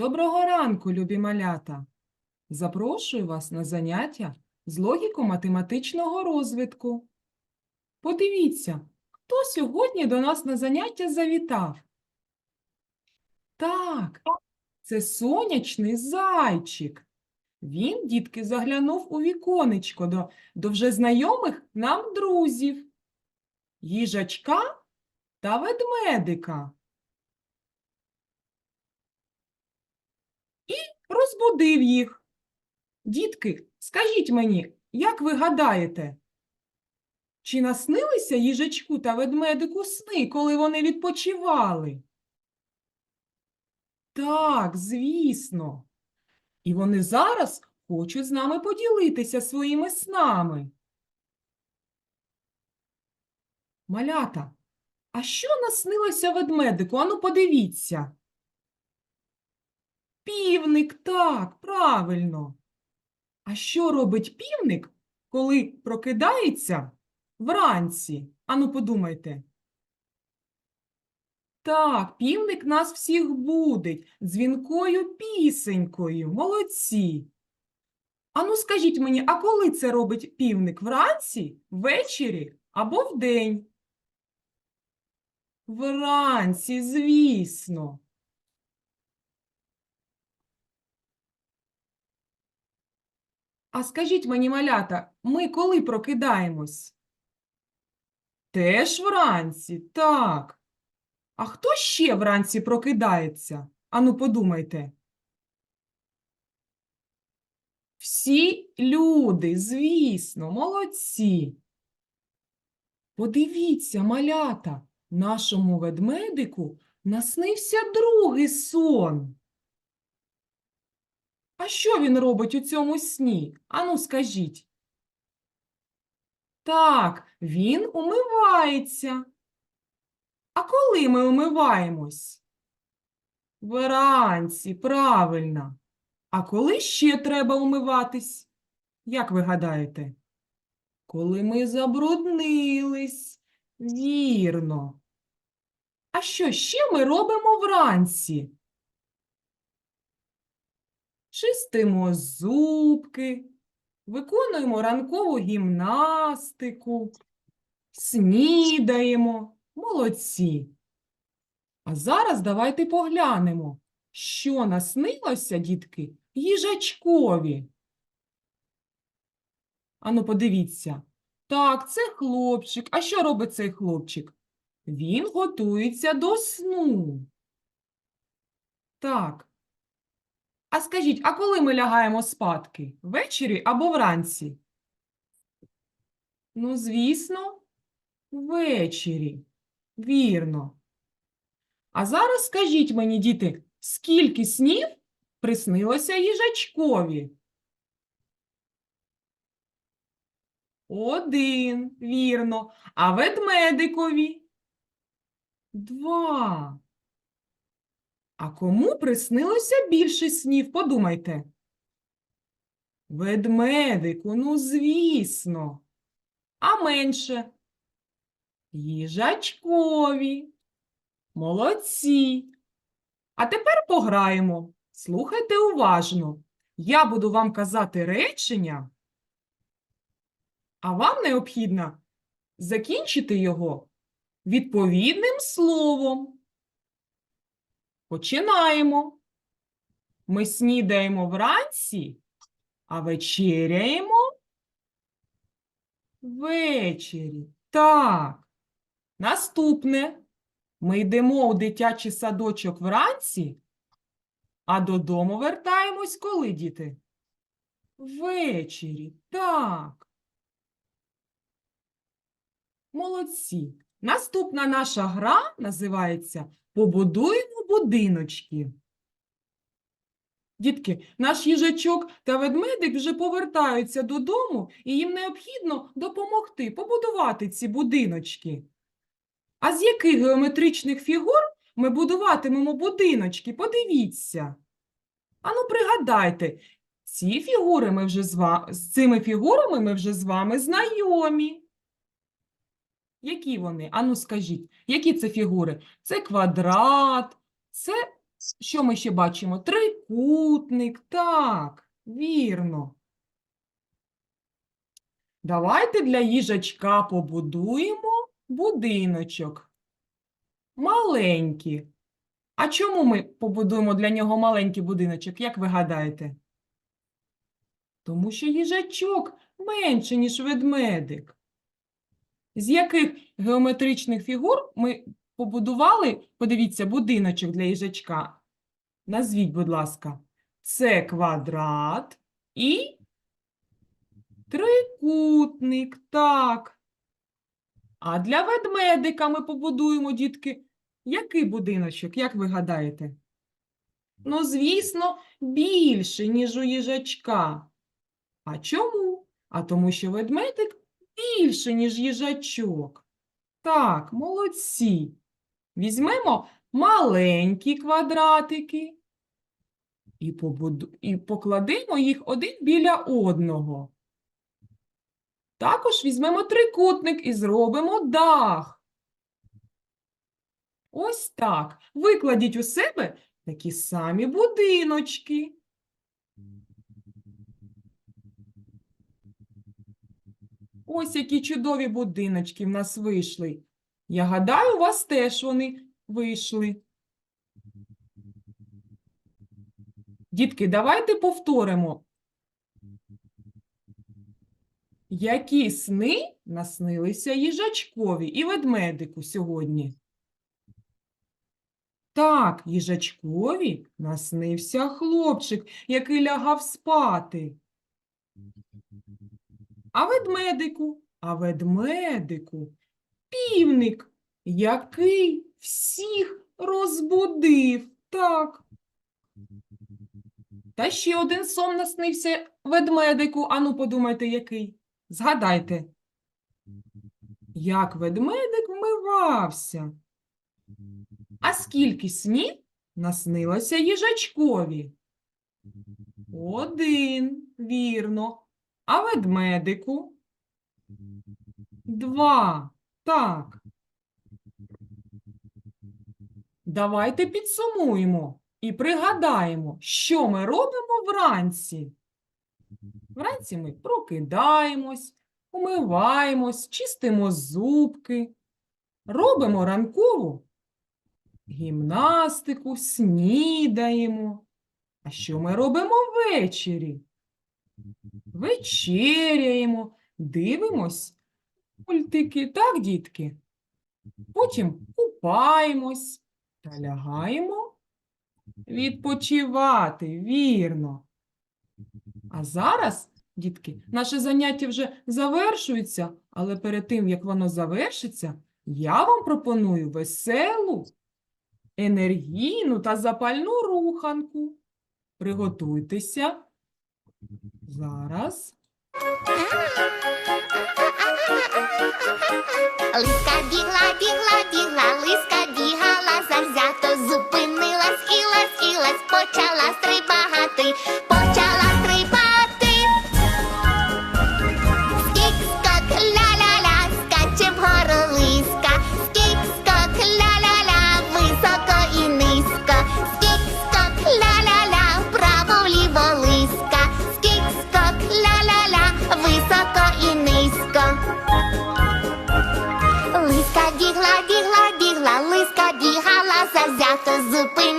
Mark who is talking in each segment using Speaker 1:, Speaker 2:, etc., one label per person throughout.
Speaker 1: Доброго ранку, любі малята! Запрошую вас на заняття з логіко-математичного розвитку. Подивіться, хто сьогодні до нас на заняття завітав? Так, це сонячний зайчик. Він, дітки, заглянув у віконечко до, до вже знайомих нам друзів – їжачка та ведмедика. Розбудив їх. Дітки, скажіть мені, як ви гадаєте, чи наснилися їжачку та ведмедику сни, коли вони відпочивали? Так, звісно. І вони зараз хочуть з нами поділитися своїми снами. Малята, а що наснилося ведмедику? Ану, подивіться. Півник, так, правильно. А що робить півник, коли прокидається вранці? Ану, подумайте. Так, півник нас всіх будить дзвінкою пісенькою. Молодці. Ану, скажіть мені, а коли це робить півник? Вранці, ввечері або вдень? Вранці, звісно. А скажіть мені, малята, ми коли прокидаємось? Теж вранці, так. А хто ще вранці прокидається? Ану, подумайте. Всі люди, звісно, молодці. Подивіться, малята, нашому ведмедику наснився другий сон. А що він робить у цьому сні? Ану, скажіть. Так, він умивається. А коли ми умиваємось? Вранці, правильно. А коли ще треба умиватись? Як ви гадаєте? Коли ми забруднились. Вірно. А що ще ми робимо вранці? Чистимо зубки, виконуємо ранкову гімнастику, снідаємо. Молодці. А зараз давайте поглянемо, що наснилося, дітки, їжачкові. Ану, подивіться. Так, це хлопчик. А що робить цей хлопчик? Він готується до сну. Так, а скажіть, а коли ми лягаємо спадки? Ввечері або вранці? Ну, звісно, ввечері. Вірно. А зараз скажіть мені, діти, скільки снів приснилося їжачкові? Один, вірно. А ведмедикові? Два. А кому приснилося більше снів? Подумайте. Ведмедику, ну, звісно. А менше? Їжачкові. Молодці. А тепер пограємо. Слухайте уважно. Я буду вам казати речення, а вам необхідно закінчити його відповідним словом. Починаємо. Ми снідаємо вранці, а вечеряємо ввечері. Так. Наступне. Ми йдемо у дитячий садочок вранці, а додому вертаємось коли, діти? Ввечері. Так. Молодці. Наступна наша гра називається Побудуємо будиночки. Дітки, наш їжачок та ведмедик вже повертаються додому, і їм необхідно допомогти побудувати ці будиночки. А з яких геометричних фігур ми будуватимемо будиночки? Подивіться. Ану, пригадайте, ці фігури ми вже з, ва... з цими фігурами ми вже з вами знайомі. Які вони? Ану, скажіть, які це фігури? Це квадрат, це Що ми ще бачимо? Трикутник, так, вірно. Давайте для їжачка побудуємо будиночок. Маленький. А чому ми побудуємо для нього маленький будиночок, як ви гадаєте? Тому що їжачок менше, ніж ведмедик. З яких геометричних фігур ми побудували, подивіться, будиночок для їжачка? Назвіть, будь ласка. Це квадрат і трикутник, так. А для ведмедика ми побудуємо, дітки, який будиночок, як ви гадаєте? Ну, звісно, більше, ніж у їжачка. А чому? А тому що ведмедик більше, ніж їжачок. Так, молодці. Візьмемо маленькі квадратики і, побуду... і покладемо їх один біля одного. Також візьмемо трикутник і зробимо дах. Ось так. Викладіть у себе такі самі будиночки. Ось які чудові будиночки в нас вийшли. Я гадаю, у вас теж вони вийшли. Дітки, давайте повторимо. Які сни наснилися їжачкові і ведмедику сьогодні? Так, їжачкові наснився хлопчик, який лягав спати. А ведмедику, а ведмедику, півник, який всіх розбудив. Так. Та ще один сон наснився ведмедику. Ану, подумайте, який. Згадайте, як ведмедик вмивався. А скільки снів наснилося їжачкові? Один, вірно. А ведмедику? Два. Так. Давайте підсумуємо і пригадаємо, що ми робимо вранці. Вранці ми прокидаємось, умиваємось, чистимо зубки, робимо ранкову гімнастику, снідаємо. А що ми робимо ввечері? Вечеряємо, дивимось мультики, так, дітки? Потім купаємось та лягаємо відпочивати, вірно. А зараз, дітки, наше заняття вже завершується, але перед тим, як воно завершиться, я вам пропоную веселу, енергійну та запальну руханку. Приготуйтеся. Зараз.
Speaker 2: Лиска бігла, бігла, бігла, лиска бігала завзято, зупинилась завзято, зупинилась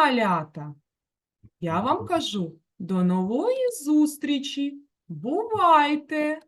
Speaker 1: малята! Я вам кажу до нової зустрічі! Бувайте!